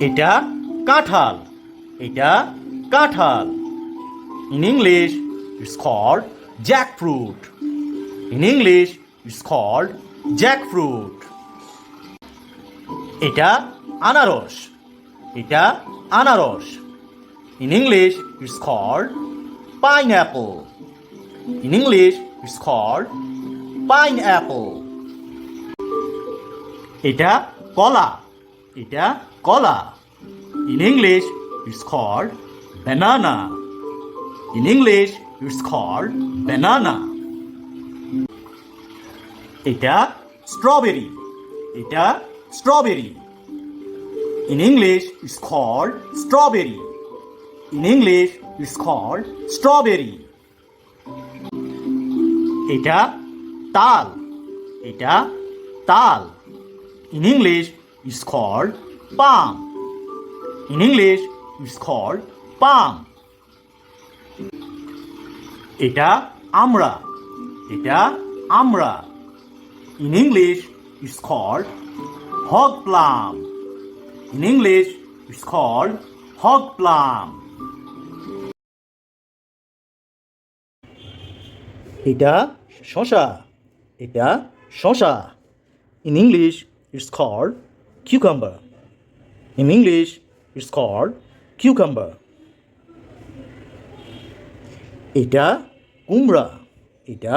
এটা কাঁঠাল। এটা কাঁঠাল। In English it's called jackfruit in English it's called jackfruit এটা আনারস। এটা আনারস। In English it's called pineapple in English it's called pineapple এটা কলা। এটা কলা। In English it's called banana. In English it's called banana. এটা স্ট্রবেরি এটা strawberry in English it's called strawberry in English it's called strawberry এটা তাল। এটা তাল। In English it's called palm in English it's called palm এটা আমরা এটা আমরা. In English it's called hog plum in English it's called hog plum এটা শশা এটা শশা. In English it's called cucumber in English it's called cucumber এটা কুমড়া এটা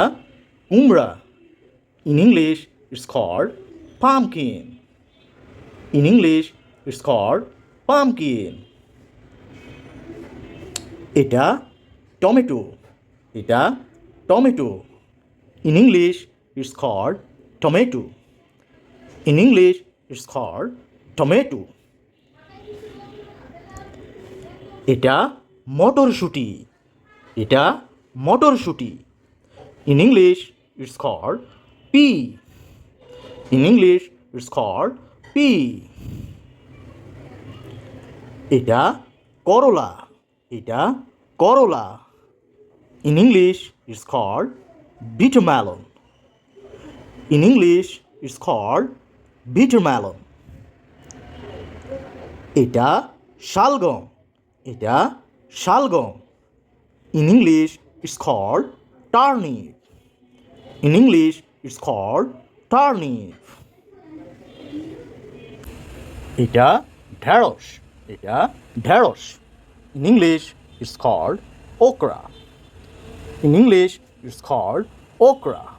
কুমড়া in English it's called pumpkin in English it's called pumpkin এটা tomato এটা tomato in English it's called tomato in English it's called tomato এটা মটরশুঁটি। এটা মটরশুঁটি। In English it's called pea in English it's called pea এটা করলা। এটা করলা। In English it's called bitter melon in English it's called bitter melon এটা শালগম। এটা শালগম। In English it's called turnip in English it's called turnip এটা ঢেঁড়স। এটা ঢেঁড়স। In English it's called okra. In English, it's called okra.